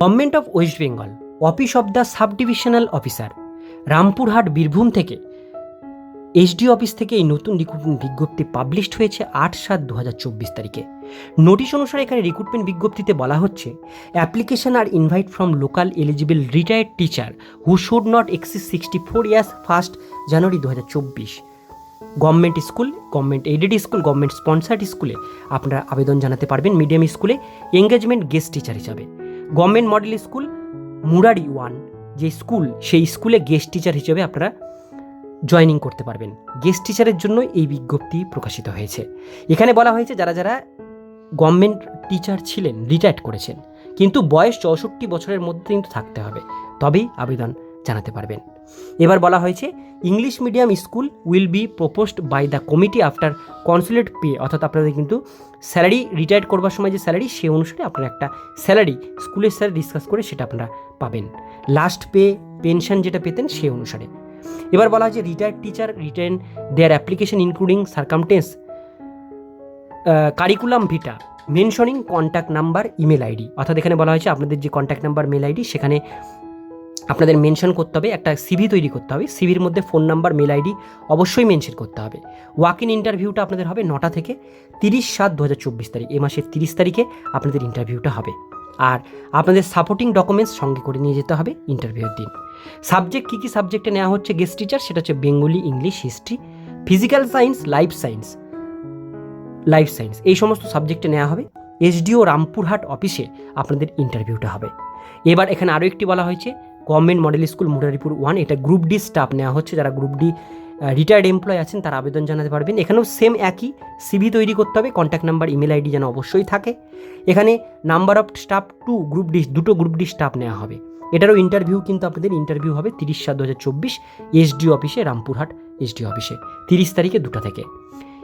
Government of West Bengal office of the sub divisional officer Rampurhat Birbhum থেকে SD office থেকে এই নতুন recruitment বিজ্ঞপ্তি পাবলিশড হয়েছে আট সাত দু হাজার চব্বিশ তারিখে। নোটিশ অনুসারে এখানে রিক্রুটমেন্ট বিজ্ঞপ্তিতে বলা হচ্ছে application R invite from local eligible retired teacher who should not exceed sixty four years first January দু হাজার চব্বিশ। Government school government aided school government sponsored স্কুলে আপনারা আবেদন জানাতে পারবেন মিডিয়াম স্কুলে এঙ্গেজমেন্ট গেস্ট টিচার হিসাবে। Government model school Murari one, যে স্কুল, সেই স্কুলে গেস্ট টিচার হিসেবে আপনারা জয়নিং করতে পারবেন। গেস্ট টিচারের জন্য এই বিজ্ঞপ্তি প্রকাশিত হয়েছে। এখানে বলা হয়েছে যারা যারা গভর্নমেন্ট টিচার ছিলেন, রিটায়ার্ড করেছেন, কিন্তু বয়স চৌষট্টি বছরের মধ্যে কিন্তু থাকতে হবে। তবেই আবেদন জানাতে পারবেন। এবার বলা হয়েছে, English medium school will be proposed by the committee after consolidated pay, অর্থাৎ আপনাদের কিন্তু স্যালারি, রিটায়ার্ড করবার সময় যে স্যালারি, সে অনুসারে আপনারা একটা স্যালারি, স্কুলের স্যার ডিসকাস করে সেটা আপনারা পাবেন। লাস্ট পে, পেনশন যেটা পেতেন, সে অনুসারে। এবার বলা হয়েছে, retired teacher return their application including circumstance curriculum vitae, mentioning contact number, email ID. অর্থাৎ এখানে বলা হয়েছে, আপনাদের যে কন্ট্যাক্ট নাম্বার, মেল আইডি, সেখানে আপনাদের মেনশন করতে হবে, একটা সিভি তৈরি করতে হবে। সিভির মধ্যে ফোন নাম্বার, মেল আইডি অবশ্যই মেনশন করতে হবে। ওয়াক ইন ইন্টারভিউটা আপনাদের হবে নটা থেকে তিরিশ সাত দু হাজার চব্বিশ তারিখ, এ মাসের তিরিশ তারিখে আপনাদের ইন্টারভিউটা হবে। আর আপনাদের সাপোর্টিং ডকুমেন্টস সঙ্গে করে নিয়ে যেতে হবে ইন্টারভিউর দিন। সাবজেক্ট কী কী সাবজেক্টে নেওয়া হচ্ছে গেস্ট টিচার সেটা হচ্ছে Bengali English history physical science life science life science এই সমস্ত সাবজেক্টে নেওয়া হবে। এসডিও রামপুরহাট অফিসে আপনাদের ইন্টারভিউটা হবে। এবার এখানে আরও একটি বলা হয়েছে government model school Muraripur one. এটা গ্রুপ ডি স্টাফ নেওয়া হচ্ছে। যারা গ্রুপ ডি রিটায়ার্ড এমপ্লয় আছেন, তারা আবেদন জানাতে পারবেন। এখানেও সেম একই সিভি তৈরি করতে হবে। কন্ট্যাক্ট নাম্বার ইমেল আইডি যেন অবশ্যই থাকে। এখানে number of staff two group D দুটো গ্রুপ ডি স্টাফ নেওয়া হবে। এটারও ইন্টারভিউ কিন্তু আপনাদের ইন্টারভিউ হবে তিরিশ সাত দু হাজার চব্বিশ এসডি অফিসে রামপুরহাট এসডি অফিসে তিরিশ তারিখে দুটা থেকে।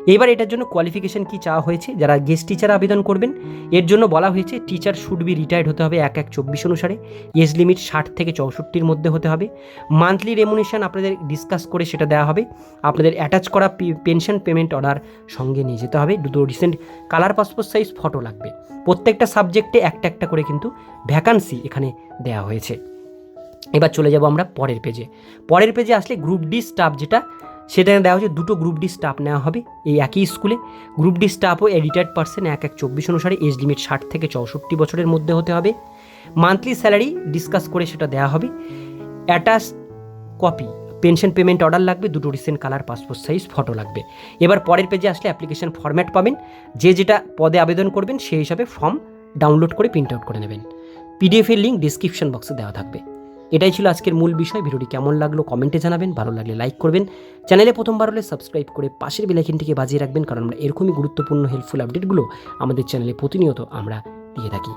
এবার এটার জন্য কোয়ালিফিকেশন কি চাওয়া হয়েছে? যারা গেস্ট টিচার আবেদন করবেন, এর জন্য বলা হয়েছে টিচার শুড বি রিটায়ার্ড হতে হবে এক এক চব্বিশ অনুসারে। এজ লিমিট ষাট থেকে চৌষট্টির মধ্যে হতে হবে। মান্থলি রেমুনেশন আপনাদের ডিসকাস করে সেটা দেওয়া হবে। আপনাদের অ্যাটাচ করা পেনশন পেমেন্ট অর্ডার সঙ্গে নিয়ে যেতে হবে। দুটো recent colour passport size photo লাগবে। প্রত্যেকটা সাবজেক্টে একটা একটা করে কিন্তু ভ্যাকান্সি এখানে দেওয়া হয়েছে। এবার চলে যাব আমরা পরের পেজে পরের পেজে আসলে গ্রুপ ডি স্টাফ যেটা সেটা দেওয়া হচ্ছে দুটো গ্রুপ ডি স্টাফ নেওয়া হবে এই একই স্কুলে গ্রুপ ডি স্টাফও রিটায়ার্ড পার্সন এক এক চব্বিশ অনুসারে এজ লিমিট ষাট থেকে চৌষট্টি বছরের মধ্যে হতে হবে। মান্থলি স্যালারি ডিসকাস করে সেটা দেওয়া হবে। Attach copy pension payment order লাগবে, দুটো recent colour passport size photo লাগবে। এবার পরের পেজে আসলে অ্যাপ্লিকেশন ফর্ম্যাট পাবেন। যে যেটা পদে আবেদন করবেন সেই হিসাবে ফর্ম ডাউনলোড করে প্রিন্ট আউট করে নেবেন। পিডিএফের লিঙ্ক ডিসক্রিপশন বক্সে দেওয়া থাকবে। এটাই ছিল আজকের মূল বিষয়। ভিডিওটি কেমন লাগল কমেন্টে জানাবেন, ভালো লাগলে লাইক করবেন। চ্যানেলে প্রথমবার হলে সাবস্ক্রাইব করে পাশের বেলাইকিনটিকে বাজিয়ে রাখবেন, কারণ আমরা এরকমই গুরুত্বপূর্ণ হেল্পফুল আপডেটগুলো আমাদের চ্যানেলে প্রতিনিয়ত আমরা দিয়ে থাকি।